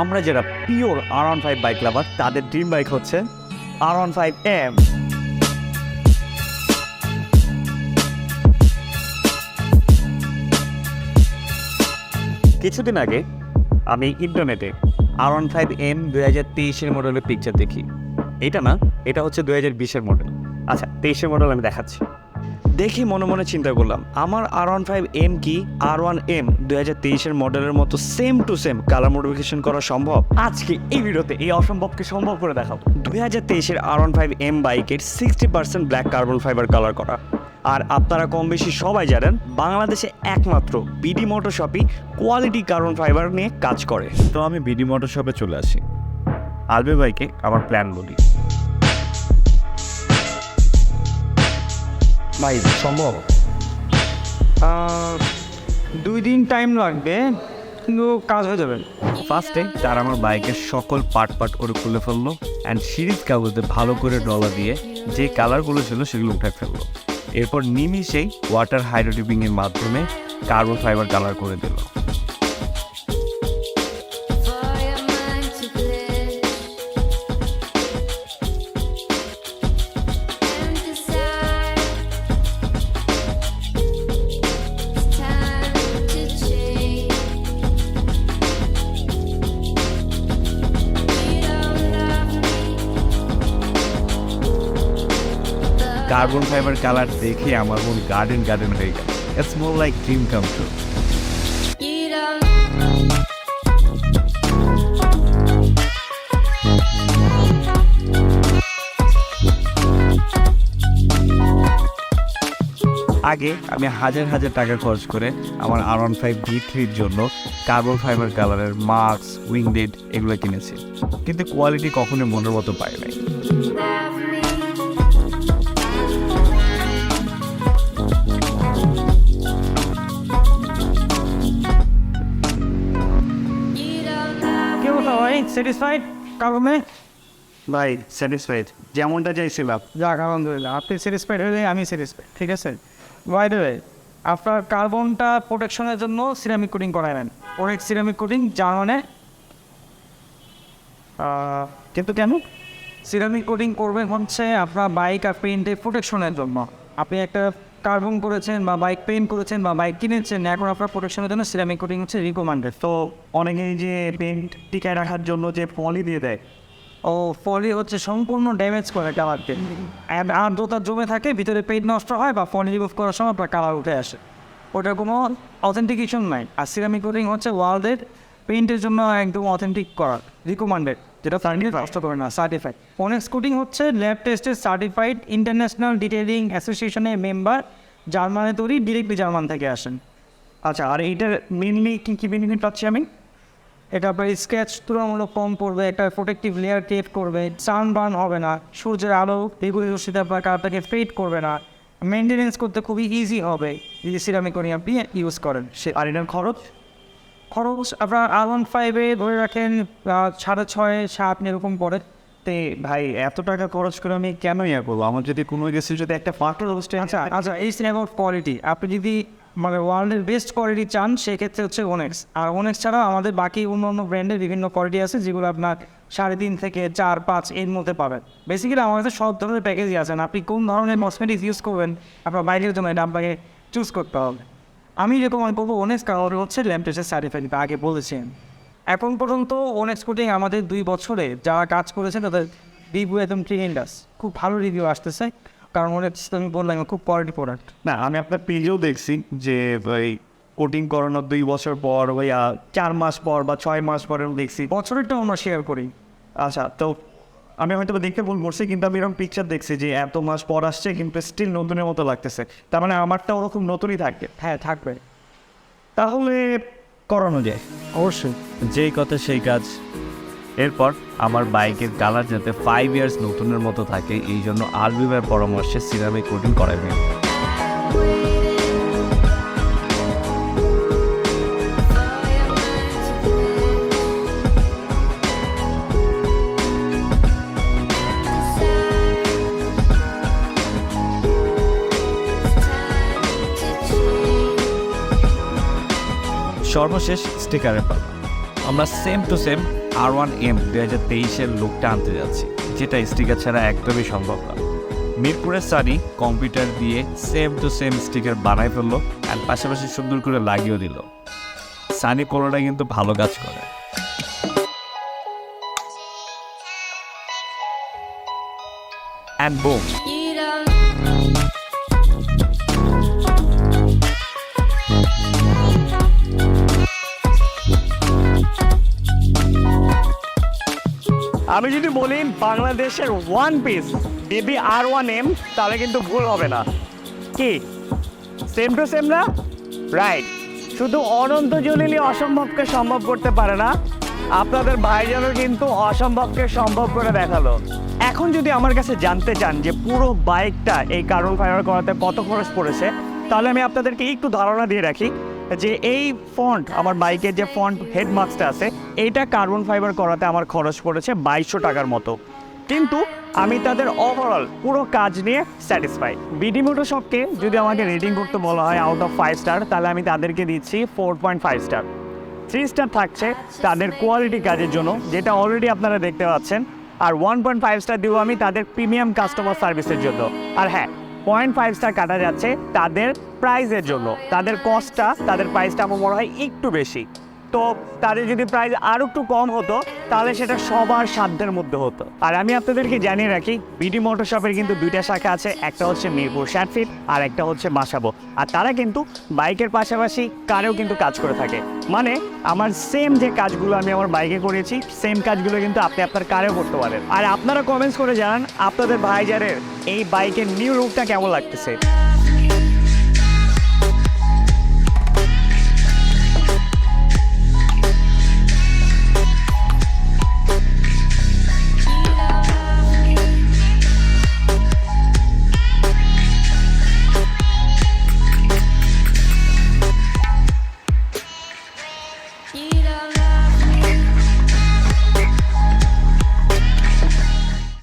আমরা যারা pure R one five bike lover তাদের ড্রিম বাইক হচ্ছে আর ওয়ান ফাইভ এম কিছুদিন আগে আমি ইন্টারনেটে আর ওয়ান ফাইভ এম দু হাজার তেইশের মডেলের পিকচার দেখি। এটা না, এটা হচ্ছে দু হাজার বিশের মডেল আচ্ছা তেইশের মডেল আমি দেখাচ্ছি। দেখি মনে মনে চিন্তা করলাম, আমার আর ওয়ান ফাইভ এম কি আর ওয়ান এম দু হাজার তেইশের মডেলের মতো same to same colour modification করা সম্ভব? আজকে এই ভিডিওতে এই অসম্ভবকে সম্ভব করে দেখাবো। দুই হাজার তেইশের আর ওয়ান ফাইভ এম বাইকের sixty percent black carbon fibre colour করা। আর আপনারা কম বেশি সবাই জানেন, বাংলাদেশে একমাত্র বিডি মোটর শপই কোয়ালিটি কার্বন ফাইবার নিয়ে কাজ করে। তো আমি বিডি মোটর শপে চলে আসি। আলবে বাইকে আমার প্ল্যান বলি। ভাই সম্ভব? দুই দিন টাইম লাগবে কিন্তু কাজ হয়ে যাবে। ফার্স্টে তার আমার বাইকের সকল পার্ট পার্ট করে খুলে ফেলল অ্যান্ড সিরিজ কাগজে ভালো করে ডলা দিয়ে যে কালারগুলো ছিল সেগুলো উঠে ফেলল। এরপর নিমিশেই ওয়াটার হাইড্রোটিপিংয়ের মাধ্যমে কার্বন ফাইবার কালার করে দিল। কার্বন ফাইবার কালার দেখে আমার মন গার্ডেন গার্ডেন হয়ে গেল it's more like dream come true আগে আমি হাজার হাজার টাকা খরচ করে আমার আর ওয়ান ফাইভ ভি থ্রির জন্য কার্বন ফাইবার কালারের মাস্ক উইংডেড এগুলো কিনেছি। কিন্তু কোয়ালিটি কখনোই মনের মতো পাই নাই। স্যাটিসফাইড কারণে ভাই স্যাটিসফাইড যেমনটা চাইছিলাম যাক আলহামদুলিল্লাহ। আপনি স্যাটিসফাইড হলে আমি স্যাটিসফাইড ঠিক আছে? বাই দ্য ওয়ে আপনার কার্বনটা প্রোটেকশনের জন্য সিরামিক কোটিং করায় নেন। অনেক সিরামিক কোটিং জার্মানে কিন্তু কেন? সিরামিক কোটিং করবেন হচ্ছে আপনার বাইক আর পেইন্টের প্রোটেকশনের জন্য। আপনি একটা কার্বন করেছেন বা বাইক পেইন্ট করেছেন বা বাইক কিনেছেন এখন আপনার প্রোটেকশনের জন্য সিরামিক কোটিং হচ্ছে রিকমেন্ডেড তো অনেকেই যে পেন্ট টিকায় রাখার জন্য যে ফলি দিয়ে দেয় ও ফলি হচ্ছে সম্পূর্ণ ড্যামেজ করে কালারকে। আর আর্দ্রতা জমে থাকে ভিতরে পেইন্ট নষ্ট হয় বা ফলি রিমুভ করার সময় আপনার কালার উঠে আসে। ওটার কোনো অথেন্টিকেশন নাই। আর সিরামিক কোটিং হচ্ছে ওয়ার্ল্ডের পেইন্টের জন্য একদম অথেন্টিক করা। রিকমেন্ডেড যেটা সার্টিফাইড নষ্ট করে না সার্টিফাইড অনেক্স কোটিং হচ্ছে ল্যাব টেস্টের সার্টিফাইড ইন্টারন্যাশনাল ডিটেলিং অ্যাসোসিয়েশনের মেম্বার জার্মানে তৈরি ডিরেক্টলি জার্মান থেকে আসেন। আচ্ছা আর এইটার মেনলি কী কী বেনিফিট পাচ্ছি আমি? এটা আপনার স্কেচ তুলনামূলক কম পড়বে একটা প্রোটেক্টিভ লেয়ার ক্রিয়েট করবে সান বার্ন হবে না সূর্যের আলো বেগুনি রশ্মিতে আপনার ফেড করবে না মেনটেনেন্স করতে খুবই ইজি হবে। যদি সিরামিক আপনি ইউজ করেন সে। আর এটার খরচ? খরচ আপনার ওয়ান ফাইভে ধরে রাখেন সাড়ে ছয় সাত এরকম পড়ে। তে ভাই এত টাকা খরচ করে আমি কেন ইয়া করব আমার যদি কোনো কিছু যদি একটা ফাটার অবস্থায় আচ্ছা আচ্ছা এই সিনেমার কোয়ালিটি আপনি যদি মানে ওয়ার্ল্ডের বেস্ট কোয়ালিটি চান সেক্ষেত্রে হচ্ছে ওনেক্স আর ওনেক্স ছাড়াও আমাদের বাকি অন্য অন্য ব্র্যান্ডের বিভিন্ন কোয়ালিটি আছে যেগুলো আপনার সাড়ে তিন থেকে চার পাঁচ এর মধ্যে পাবেন। বেসিক্যালি আমার কাছে সব ধরনের প্যাকেজই আছেন আপনি কোন ধরনের কসমেটিক্স ইউজ করবেন আপনার বাইরের জন্য এটা আপনাকে চুজ করতে হবে। আমি রেকমেন্ড করব ওনেক্স কারণ হচ্ছে ল্যাম্পটেসের সার্টিফাইড আগে বলেছেন। এখন পর্যন্ত ওনেক্স কোটিং আমাদের দুই বছরে যারা কাজ করেছে তাদের রিভিউ একদম ট্রিনিন্ডাস খুব ভালো রিভিউ আসতেছে কারণ ওনেক্স তো আমি বললাম খুব কোয়ালিটি প্রোডাক্ট না আমি আপনার পেজেও দেখছি যে ওই কোটিং করানোর দুই বছর পর ওই চার মাস পর বা ছয় মাস পরেও দেখছি। বছরেরটা আমরা শেয়ার করি। আচ্ছা তো আমি হয়তো বা দেখতে ভুল করছি কিন্তু আমি এরকম পিকচার দেখছি যে এত মাস পর আসছে কিন্তু স্টিল নতুনের মতো লাগতেছে। তার মানে আমারটা ওরকম নতুনই থাকবে হ্যাঁ থাকবে। তাহলে করানো যায়। অবশ্যই। যেই কথা সেই কাজ। এরপর আমার বাইকের কালার যাতে ফাইভ ইয়ার্স নতুনের মতো থাকে এই জন্য আলবিবার পরামর্শে সিরামিক কোটিং করাবে সর্বশেষ স্টিকারের পালা আমরা same to same R one M দু হাজার তেইশের লুকটা আনতে যাচ্ছি যেটা স্টিকার ছাড়া একদমই সম্ভব না। মিরপুরের সানি কম্পিউটার দিয়ে সেম টু সেম স্টিকার বানাই ফেলল অ্যান্ড পাশাপাশি সুন্দর করে লাগিয়েও দিল। সানি কোলোটা কিন্তু ভালো কাজ করে। অ্যান্ড বোম আমি যদি বলি বাংলাদেশের one piece baby R one M, তাহলে কিন্তু ভুল হবে না। কি? সেম টু সেম না? রাইট শুধু অনন্ত জলিলই অসম্ভবকে সম্ভব করতে পারে না, আপনাদের ভাইজানও কিন্তু অসম্ভবকে সম্ভব করে দেখাল। এখন যদি আমার কাছে জানতে চান যে পুরো বাইকটা এই কার্বন ফাইবার করাতে কত খরচ পড়েছে, তাহলে আমি আপনাদেরকে একটু ধারণা দিয়ে রাখি। যে এই ফন্ট আমার বাইকের যে ফন্ট হেড মাস্কটা আছে, এইটা কার্বন ফাইবার করাতে আমার খরচ পড়েছে বাইশশো টাকার মতো। কিন্তু আমি তাদের ওভারঅল পুরো কাজ নিয়ে স্যাটিসফাই বিডি মোটোশপকে যদি আমাকে রেটিং করতে বলা হয় আউট অফ ফাইভ স্টার তাহলে আমি তাদেরকে দিচ্ছি four point five star three star থাকছে তাদের কোয়ালিটি কাজের জন্য, যেটা অলরেডি আপনারা দেখতে পাচ্ছেন। আর ওয়ান পয়েন্ট ফাইভ স্টার দিব আমি তাদের প্রিমিয়াম কাস্টমার সার্ভিসের জন্য। আর হ্যাঁ পয়েন্ট ফাইভ স্টার কাটা যাচ্ছে তাদের প্রাইজের জন্য। তাদের কস্টটা তাদের প্রাইসটা আমার মনে হয় একটু বেশি। তো তাদের যদি প্রাইস আরও একটু কম হতো, তাহলে সেটা সবার সাধ্যের মধ্যে হতো। আর আমি আপনাদেরকে জানিয়ে রাখি বিডি মোটর শপের কিন্তু দুইটা শাখা আছে, একটা হচ্ছে মিরপুর শার্টফিট আর একটা হচ্ছে বাসাবো আর তারা কিন্তু বাইকের পাশাপাশি কারেও কিন্তু কাজ করে থাকে। মানে আমার সেম যে কাজগুলো আমি আমার বাইকে করেছি সেম কাজগুলো কিন্তু আপনি আপনার কারেও করতে পারেন। আর আপনারা কমেন্টস করে জানান, আপনাদের ভাইজারের এই বাইকের নিউ লুকটা কেমন লাগতেছে?